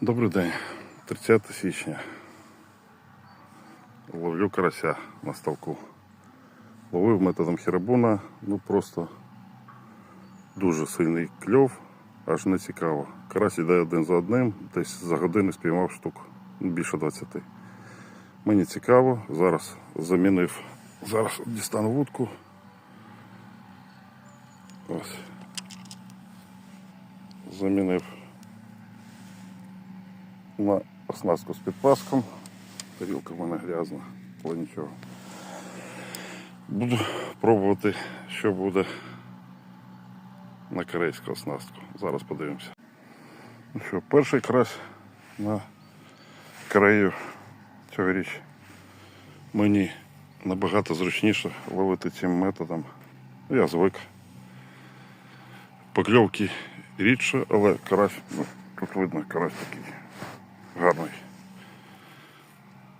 Добрий день, 30 січня. Ловлю карася на ставку. Ловив методом хірабуна, ну просто дуже сильний кльов, аж не цікаво. Карась іде один за одним, десь за годину спіймав штук більше 20. Мені цікаво, зараз замінив, зараз дістану вудку. Ось. Замінив на оснастку з підпаском. Тарілка в мене грязна, але нічого. Буду пробувати, що буде на корейську оснастку. Зараз подивимося. Ну що, перший карась на Корею цьогоріч мені набагато зручніше ловити цим методом. Я звик. Покльовки рідше, але карась, ну, тут видно, карась такий гарний.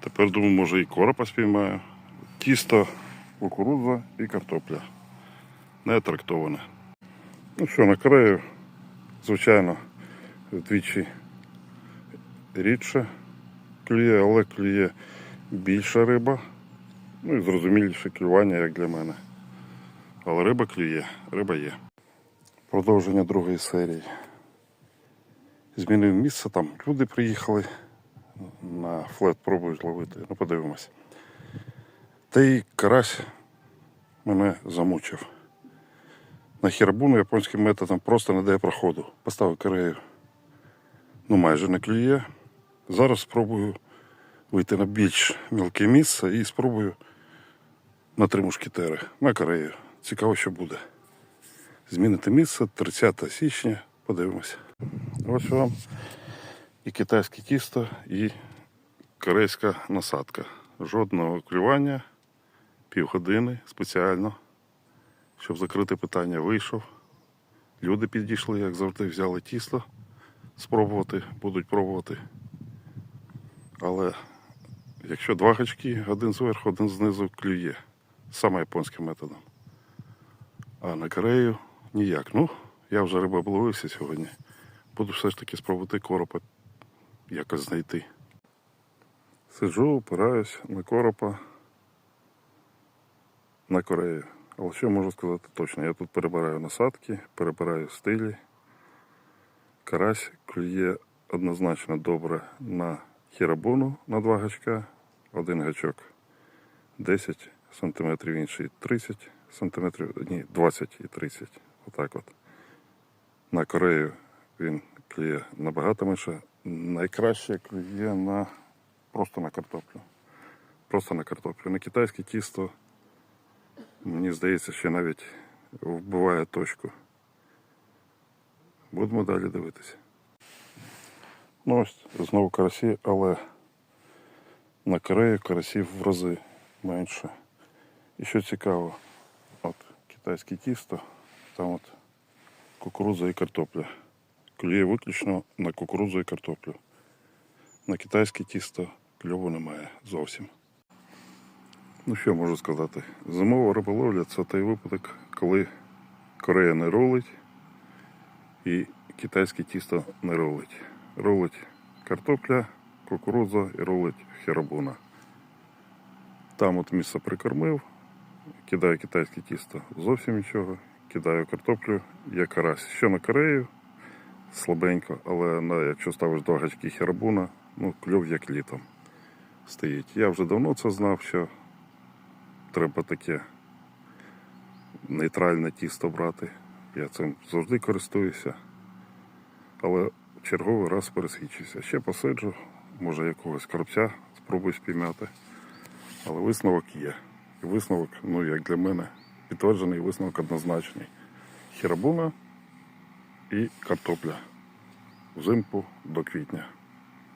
Тепер думаю, може і коропа спіймаю. Тісто, кукурудза і картопля. Не трактоване. Ну що, на Корею, звичайно, вдвічі рідше клює, але клює більша риба. Ну і зрозуміліше клювання, як для мене. Але риба клює, риба є. Продовження другої серії. Змінив місце, там люди приїхали на флет, пробують ловити. Ну, подивимось. Та й карась мене замучив. На хірабуну японським методом просто не дає проходу. Поставив корею. Ну, майже не клює. Зараз спробую вийти на більш мілке місце і спробую на три мушкетери на корею. Цікаво, що буде. Змінити місце 30 січня. Подивимося. Ось вам і китайське тісто, і корейська насадка. Жодного клювання, півгодини спеціально, щоб закрити питання, вийшов. Люди підійшли, як завжди, взяли тісто спробувати, будуть пробувати. Але якщо два гачки, один зверху, один знизу клює. Саме японським методом. А на Корею ніяк. Ну, я вже риба обловився сьогодні. Буду все ж таки спробувати коропа якось знайти. Сиджу, опираюсь на коропа на Корею. Але що можу сказати точно? Я тут перебираю насадки, перебираю стилі. Карась клює однозначно добре на хірабуну на два гачка, один гачок 10 см, інший 30 см, ні, 20 і 30 Отак от. На Корею він клює набагато менше. Найкраще клює на просто на картоплю. Просто на картоплю. На китайське тісто, мені здається, що навіть вбиває точку. Будемо далі дивитися. Ну ось знову карасі, але на Корею карасів в рази менше. І що цікаво, от китайське тісто, там от кукурудза і картопля. Клює виключно на кукурудзу і картоплю. На китайське тісто кльову немає зовсім. Ну що можу сказати? Зимова риболовля це той випадок, коли Корея не ролить і китайське тісто не ролить. Ролить картопля, кукурудза і ролить херабуна. Там от місце прикормив, кидаю китайське тісто зовсім нічого, кидаю картоплю, є карась. Що на Корею слабенько, але на, якщо ставиш два гачки херабуна, ну кльов як літом стоїть. Я вже давно це знав, що треба таке нейтральне тісто брати. Я цим завжди користуюся. Але черговий раз пересвідчився. Ще посиджу, може якогось коробця спробую спіймати. Але висновок є. І висновок, ну як для мене, підтверджений висновок однозначний. Хірабуна і картопля взимку до квітня.